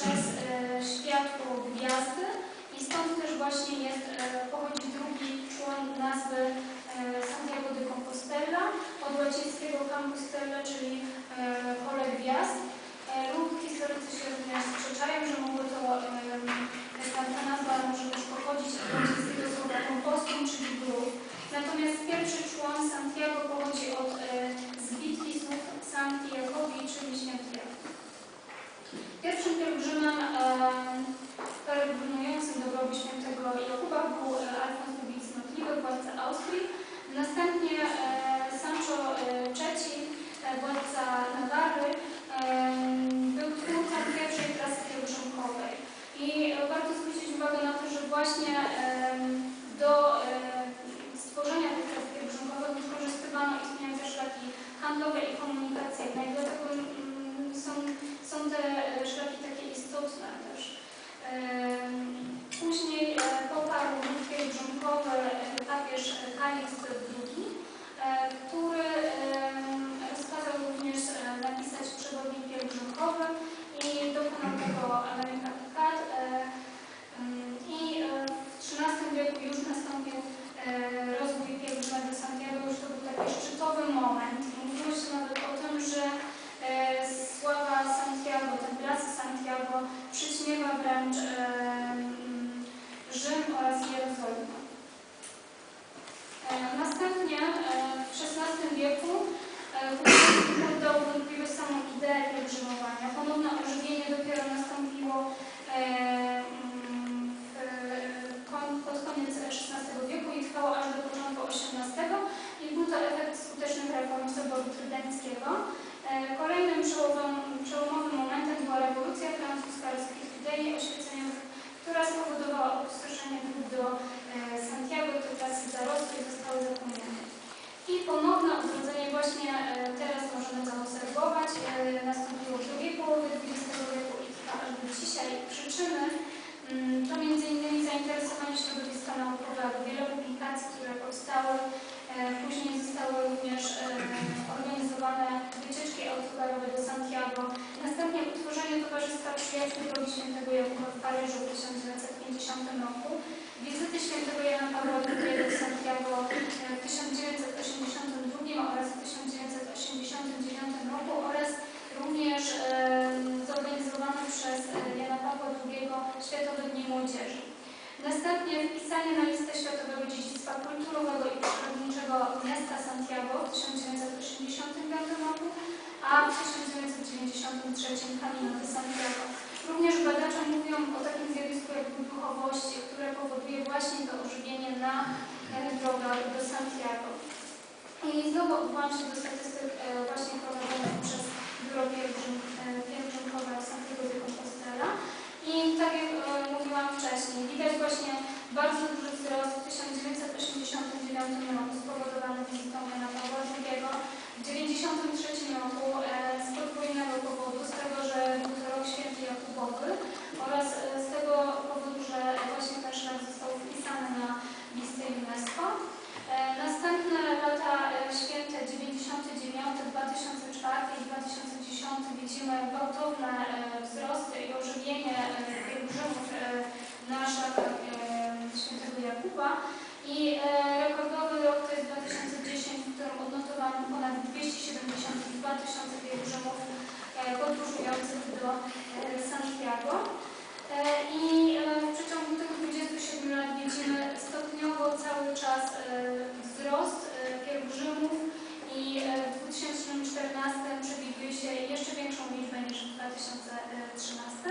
przez e, światło gwiazdy i stąd też właśnie jest, e, pochodzi drugi człon nazwy e, Santiago de Compostela od łacińskiego Compostela, czyli e, pole gwiazd. E, Lub historycy się również sprzeczają, że mogło to, em, ta, ta nazwa może też pochodzić od łacińskiego słowa compostum, czyli grób. Natomiast pierwszy człon Santiago pochodzi od e, z bitki słów Santiagowi, czyli święty Jakub. Pierwszym pielgrzymem e, peregrynującym do grobu świętego Jakuba był e, Alfons Lubic Cnotliwy, władca Austrii. Następnie e, Sancho e, III, e, władca Nawary, e, był twórcą pierwszej trasy pielgrzymkowej. I e, warto zwrócić uwagę na to, że właśnie e, do e, stworzenia tych tras pielgrzymkowych wykorzystywano istniejące szlaki handlowe i komunikacyjne. I dlatego mm, są, są te e, szlaki takie istotne też. Później Rzym oraz Jerozolimę. E, Następnie e, w XVI wieku Kuczynski poddał wątpliwość samą ideę pielgrzymowania. Ponowne ożywienie dopiero nastąpiło e, pod koniec XVI wieku i trwało aż do początku XVIII i był to efekt skutecznych reform Soboru Trydenckiego. E, Kolejnym przełomowym, momentem była rewolucja francuska rozkwit idei oświeceniowych, która spowodowała opustoszenie dróg do e, Santiago, te trasy zarosły i zostały zapomniane. I ponowne odrodzenie właśnie e, teraz możemy zaobserwować. E, Nastąpiło w drugiej połowie XX wieku i trwa aż do dzisiaj. Przyczyny mm, to m.in. zainteresowanie środowiska naukowego, wiele publikacji, które powstały. E, Później zostały również e, organizowane wycieczki autokarowe do Santiago. Następnie utworzenie Przyjaciół Drogi Świętego Jakuba w Paryżu w 1950 roku. Wizyty świętego Jana Pawła II do Santiago e, w 1982 oraz w 1989 roku oraz również e, zorganizowano przez e, Jana Pawła II Światowe Dni Młodzieży. Następnie wpisanie na listę Światowego Dziedzictwa Kulturowego i Przyrodniczego miasta Santiago w 1985 roku, a w 1993 Camino de Santiago. Duchowości, które powoduje właśnie to ożywienie na drogach do Santiago. I znowu odwołam się do statystyk e, właśnie prowadzonych przez Biuro e, Pielgrzymkowe Santiago de Compostela. I tak jak e, mówiłam wcześniej, widać właśnie bardzo duży wzrost w 1989 roku spowodowany wizytą Jana Pawła II, w 1993 roku z podwójnego powodu, grupa i e, rekordowy rok to jest 2010, w którym odnotowano ponad 272 tysiące pielgrzymów e, podróżujących do e, Santiago. I w przeciągu tych 27 lat widzimy stopniowo cały czas wzrost pielgrzymów i w 2014 przewiduje się jeszcze większą liczbę niż w 2013.